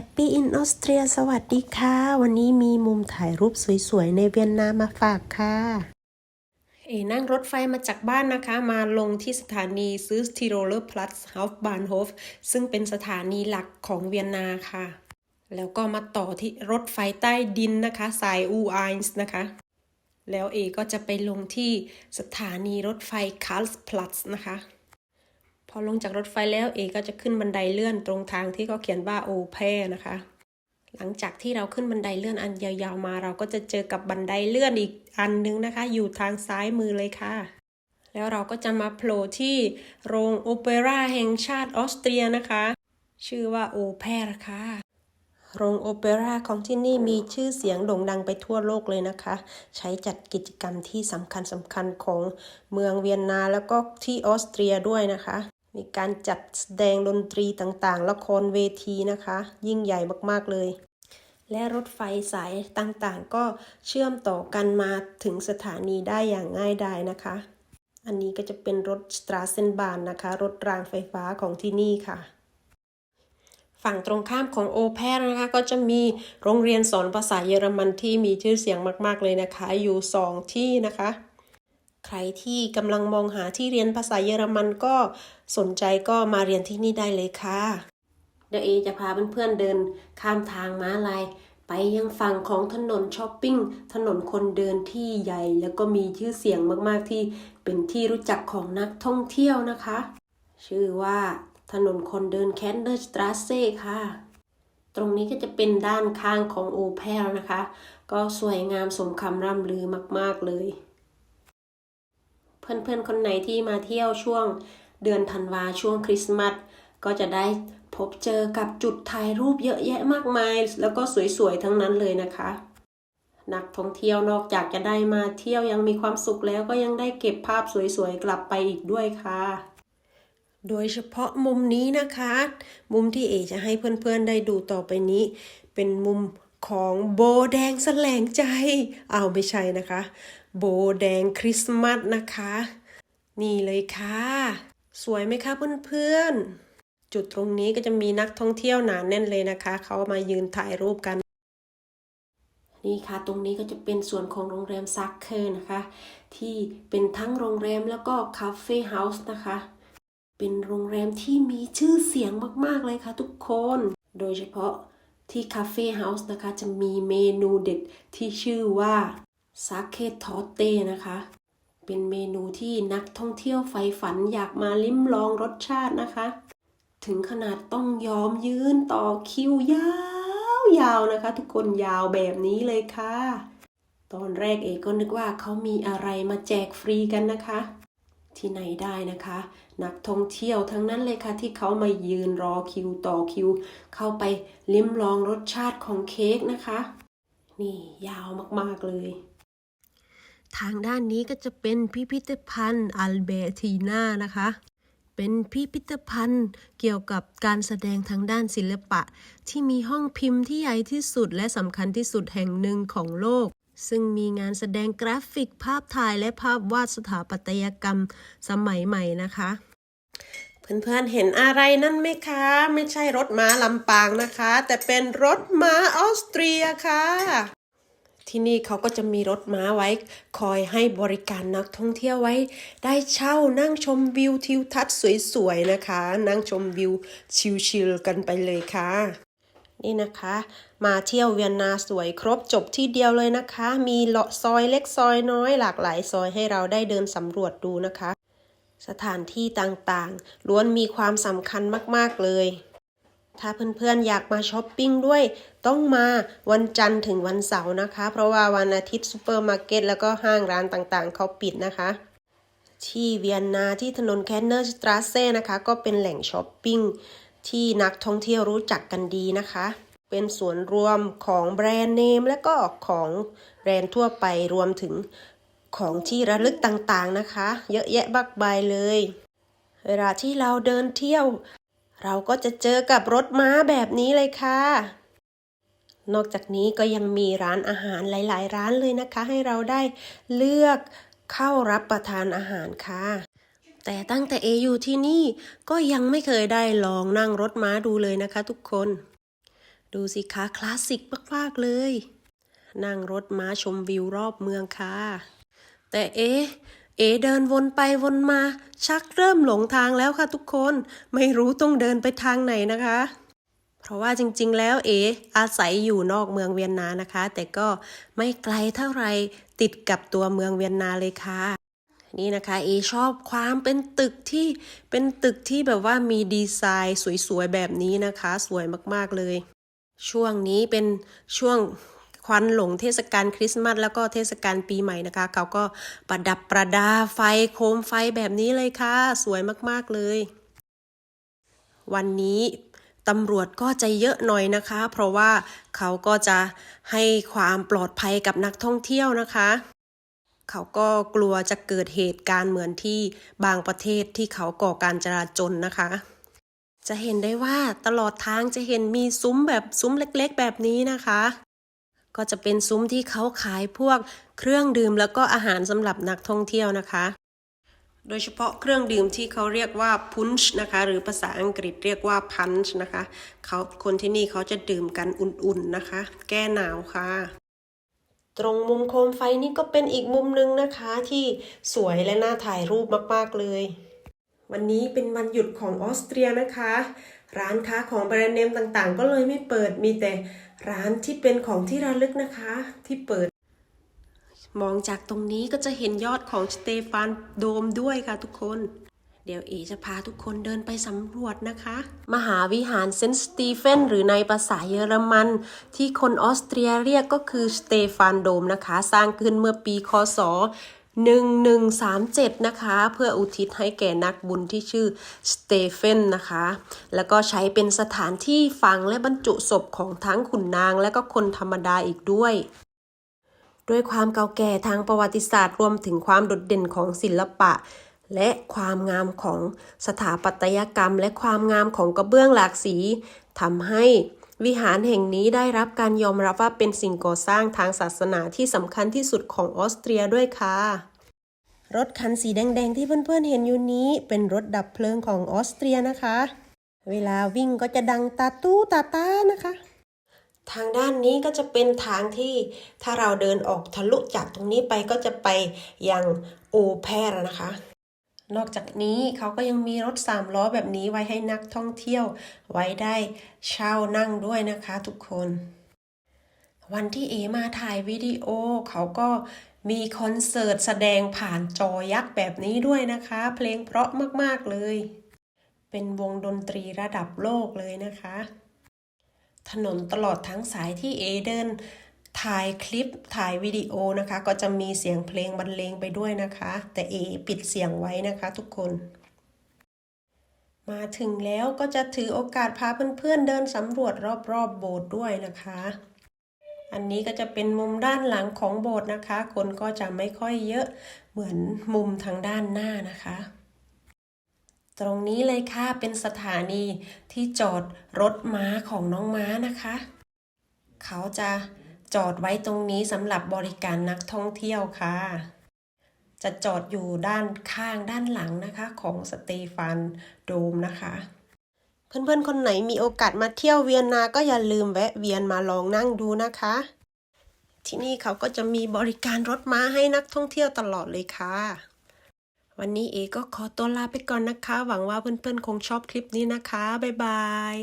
Happy in Austria สวัสดีค่ะ วันนี้มีมุมถ่ายรูปสวยๆ ในเวียนนามาฝากค่ะเอนั่งรถไฟมาจากบ้านนะคะ มาลงที่สถานีซื้อทีโรเลอร์พลัสฮาฟบานโฮฟซึ่งเป็นสถานีหลักของเวียนนาค่ะ แล้วก็มาต่อที่รถไฟใต้ดินนะคะ สายอูไอน์นะคะ แล้วเอก็จะไปลงที่สถานีรถไฟคาร์ลส์พลัสนะคะ พอลงจากรถไฟแล้วเอก็จะขึ้นบันไดเลื่อนตรงทางที่เขาเขียนว่าโอเพนะคะ หลังจากที่เราขึ้นบันไดเลื่อนอันยาวๆมา เราก็จะเจอกับบันไดเลื่อนอีกอันนึงนะคะ อยู่ทางซ้ายมือเลยค่ะ แล้วเราก็จะมาโผล่ที่โรงโอเปร่าแห่งชาติออสเตรียนะคะ ชื่อว่าโอเพรค่ะโรงโอเปร่าของที่นี่มีชื่อเสียงโด่งดังไปทั่วโลกเลยนะคะ ใช้จัดกิจกรรมที่สำคัญสำคัญของเมืองเวียนนาแล้วก็ที่ออสเตรียด้วยนะคะ มีการจัดแสดงดนตรีต่างๆ ละครเวทีนะคะ ยิ่งใหญ่มากๆเลย และรถไฟสายต่างๆ ก็เชื่อมต่อกันมาถึงสถานีได้อย่างง่ายดายนะคะ อันนี้ก็จะเป็นรถสตราเซนบานนะคะ รถรางไฟฟ้าของที่นี่ค่ะ ฝั่งตรงข้ามของโอแพรนะคะ ก็จะมีโรงเรียนสอนภาษาเยอรมันที่มีชื่อเสียงมาก ๆเลยนะคะ อยู่สองที่นะคะ ใครที่กำลังมองหาที่เรียนภาษาเยอรมันก็สนใจก็มาเรียนที่นี่ได้เลยค่ะ เดี๋ยวเอจะพาเพื่อนๆเดินข้ามทางม้าลาย ไปยังฝั่งของถนนช้อปปิ้ง ถนนคนเดินที่ใหญ่ แล้วก็มีชื่อเสียงมากๆที่เป็นที่รู้จักของนักท่องเที่ยวนะคะ ชื่อว่าถนนคนเดินแคนเดอร์สตราเซ่ค่ะ ตรงนี้ก็จะเป็นด้านข้างของโอเพลนะคะ ก็สวยงามสมคำร่ำลือมากๆเลย เพื่อนๆคนไหนที่มาเที่ยวช่วงเดือนธันวาช่วงคริสต์มาสก็จะได้พบเจอกับจุดถ่ายรูปเยอะแยะมากมาย แล้วก็สวยๆทั้งนั้นเลยนะคะ นักท่องเที่ยวนอกจากจะได้มาเที่ยวยังมีความสุขแล้วก็ยังได้เก็บภาพสวยๆกลับไปอีกด้วยค่ะ โดยเฉพาะมุมนี้นะคะ มุมที่เอจะให้เพื่อนๆได้ดูต่อไปนี้ เป็นมุมของโบแดงแสลงใจ เอาไม่ใช่นะคะ โบแดงคริสต์มาสนะคะ นี่เลยค่ะ สวยไหมคะเพื่อนๆ จุดตรงนี้ก็จะมีนักท่องเที่ยวหนาแน่นเลยนะคะ เขามายืนถ่ายรูปกัน นี่ค่ะ ตรงนี้ก็จะเป็นส่วนของโรงแรมซักเคอร์นะคะ ที่เป็นทั้งโรงแรมแล้วก็คาเฟ่เฮาส์นะคะ เป็นโรงแรมที่มีชื่อเสียงมากๆเลยค่ะทุกคน โดยเฉพาะที่คาเฟ่เฮาส์นะคะ จะมีเมนูเด็ดที่ชื่อว่า ซาเคทอเต้นะคะ เป็นเมนูที่นักท่องเที่ยวใฝ่ฝันอยากมาลิ้มลองรสชาตินะคะ ถึงขนาดต้องยอมยืนต่อคิวยาวยาวๆนะคะ ทุกคนยาวแบบนี้เลยค่ะ ตอนแรกเอกก็นึกว่าเขามีอะไรมาแจกฟรีกันนะคะ ที่ไหนได้นะคะ นักท่องเที่ยวทั้งนั้นเลยค่ะ ที่เขามายืนรอคิวต่อคิว เข้าไปลิ้มลองรสชาติของเค้กนะคะ นี่ยาวมากๆเลย ทางด้านนี้ก็จะเป็นพิพิธภัณฑ์อัลเบทีนานะคะ เป็นพิพิธภัณฑ์เกี่ยวกับการแสดงทางด้านศิลปะ ที่มีห้องพิมพ์ที่ใหญ่ที่สุดและสำคัญที่สุดแห่งหนึ่งของโลก ซึ่งมีงานแสดงกราฟิกภาพถ่ายและภาพวาดสถาปัตยกรรมสมัยใหม่นะคะเพื่อนๆ เห็นอะไรนั่นไหมคะ ไม่ใช่รถม้าลำปางนะคะ แต่เป็นรถม้าออสเตรียค่ะ ที่นี่เขาก็จะมีรถม้าไว้ คอยให้บริการนักท่องเที่ยวไว้ ได้เช่านั่งชมวิวทิวทัศน์สวยๆนะคะ นั่งชมวิวชิลๆกันไปเลยค่ะนี่นะคะ มาเที่ยวเวียนนาสวยครบจบที่เดียวเลยนะคะ มีเลาะซอยเล็กซอยน้อย หลากหลายซอยให้เราได้เดินสำรวจดูนะคะ สถานที่ต่างๆ ล้วนมีความสำคัญมาก ๆ เลย ถ้าเพื่อนๆอยากมาช้อปปิ้งด้วย ต้องมาวันจันทร์ถึงวันเสาร์นะคะ เพราะว่าวันอาทิตย์ซูเปอร์มาร์เก็ตแล้วก็ห้างร้านต่างๆ เขาปิดนะคะ ที่เวียนนาที่ถนนแคนเนอร์สตราเซ่นะคะ ก็เป็นแหล่งช้อปปิ้งที่นักท่องเที่ยวรู้จักกันดีนะคะ เป็นส่วนรวมของแบรนด์เนม และก็ของแบรนด์ทั่วไปรวมถึงของที่ระลึกต่างๆนะคะ เยอะแยะบักบายเลย เวลาที่เราเดินเที่ยว เราก็จะเจอกับรถม้าแบบนี้เลยค่ะ นอกจากนี้ก็ยังมีร้านอาหารหลาย ๆ ร้านเลยนะคะ ให้เราได้เลือกเข้ารับประทานอาหารค่ะ แต่ตั้งแต่เออยู่ที่นี่ก็ยังไม่เคยได้ลองนั่งรถม้าดูเลยนะคะทุกคน ดูสิคะคลาสสิกมากๆเลย นั่งรถม้าชมวิวรอบเมืองค่ะ แต่เอ๊ เอเดินวนไปวนมา ชักเริ่มหลงทางแล้วค่ะทุกคน ไม่รู้ต้องเดินไปทางไหนนะคะ เพราะว่าจริงๆ แล้วเอ อาศัยอยู่นอกเมืองเวียนนานะคะ แต่ก็ไม่ไกลเท่าไหร่ติดกับตัวเมืองเวียนนาเลยค่ะ นี่นะคะเอชอบความเป็นตึกที่เป็นตึกที่แบบว่ามีดีไซน์สวยๆ แบบนี้นะคะ สวยมากๆเลย ช่วงนี้เป็นช่วง ควันหลงเทศกาลคริสต์มาสแล้วก็เทศกาลปีใหม่นะคะ เขาก็ประดับประดาไฟโคมไฟแบบนี้เลยค่ะ สวยมากๆเลย วันนี้ตำรวจก็จะเยอะหน่อยนะคะ เพราะว่าเขาก็จะให้ความปลอดภัยกับนักท่องเที่ยวนะคะ เขาก็กลัวจะเกิดเหตุการณ์เหมือนที่บางประเทศที่เขาก่อการจราจนนะคะ จะเห็นได้ว่าตลอดทางจะเห็นมีซุ้มแบบซุ้มเล็กๆ แบบนี้นะคะ ก็จะเป็นซุ้มที่เขาขายพวกเครื่องดื่มแล้วก็อาหารสำหรับนักท่องเที่ยวนะคะ โดยเฉพาะเครื่องดื่มที่เขาเรียกว่าพุนช์นะคะ หรือภาษาอังกฤษเรียกว่าพันช์นะคะเขาคนที่นี่เขาจะดื่มกันอุ่นๆนะคะ แก้หนาวค่ะตรงมุมโคมไฟนี่ก็เป็นอีกมุมหนึ่งนะคะที่สวยและน่าถ่ายรูปมาก ๆ เลย วันนี้เป็นวันหยุดของออสเตรียนะคะ ร้านค้าของแบรนด์เนมต่างๆ ก็เลยไม่เปิดมีแต่ร้านที่เป็นของที่ระลึกนะคะที่เปิด มองจากตรงนี้ก็จะเห็นยอดของสเตฟานโดมด้วยค่ะทุกคน เดี๋ยวเอจะพาทุกคนเดินไปสำรวจนะคะ มหาวิหารเซนต์สตีเฟนหรือในภาษาเยอรมัน ที่คนออสเตรียเรียกก็คือสเตฟานโดมนะคะ สร้างขึ้นเมื่อปีคศ 1137 นะคะ เพื่ออุทิศให้แก่นักบุญที่ชื่อสเตเฟนนะคะ แล้วก็ใช้เป็นสถานที่ฝังและบรรจุศพของทั้งขุนนางและก็คนธรรมดาอีกด้วยด้วยความเก่าแก่ทางประวัติศาสตร์รวมถึงความโดดเด่นของศิลปะ และความงามของสถาปัตยกรรม และความงามของกระเบื้องหลากสีทำให้ วิหารแห่งนี้ได้รับการยอมรับว่าเป็นสิ่งก่อสร้างทางศาสนาที่สำคัญที่สุดของออสเตรียด้วยค่ะ รถคันสีแดงๆ ที่เพื่อนๆเห็นอยู่นี้เป็นรถดับเพลิงของออสเตรียนะคะ เวลาวิ่งก็จะดังตาตู้ตาตานะคะ ทางด้านนี้ก็จะเป็นทางที่ถ้าเราเดินออกทะลุจากตรงนี้ไปก็จะไปยังโอแพรนะคะ นอกจากนี้เขาก็ยังมีรถสามล้อแบบนี้ไว้ให้นักท่องเที่ยว ไว้ได้เช่านั่งด้วยนะคะทุกคน วันที่เอมาถ่ายวิดีโอเขาก็มีคอนเสิร์ตแสดงผ่านจอยักษ์แบบนี้ด้วยนะคะ เพลงเพราะมากๆเลย เป็นวงดนตรีระดับโลกเลยนะคะ ถนนตลอดทั้งสายที่เอเดิน ถ่ายคลิปถ่ายวิดีโอนะคะ ก็จะมีเสียงเพลงบรรเลงไปด้วยนะคะ แต่เอปิดเสียงไว้นะคะทุกคน มาถึงแล้วก็จะถือโอกาสพาเพื่อนๆเดินสำรวจรอบๆโบสถ์ด้วยนะคะ อันนี้ก็จะเป็นมุมด้านหลังของโบสถ์นะคะ คนก็จะไม่ค่อยเยอะเหมือนมุมทางด้านหน้านะคะตรงนี้เลยค่ะเป็นสถานีที่จอดรถม้าของน้องม้านะคะ เขาจะ จอดไว้ตรงนี้สำหรับบริการนักท่องเที่ยวค่ะ จะจอดอยู่ด้านข้างด้านหลังนะคะของสเตฟานโดมนะคะ เพื่อนๆ คนไหนมีโอกาสมาเที่ยวเวียนนาก็อย่าลืมแวะเวียนมาลองนั่งดูนะคะ ที่นี่เขาก็จะมีบริการรถม้าให้นักท่องเที่ยวตลอดเลยค่ะ วันนี้เอก็ขอตัวลาไปก่อนนะคะ หวังว่าเพื่อนๆ คงชอบคลิปนี้นะคะ บ๊ายบาย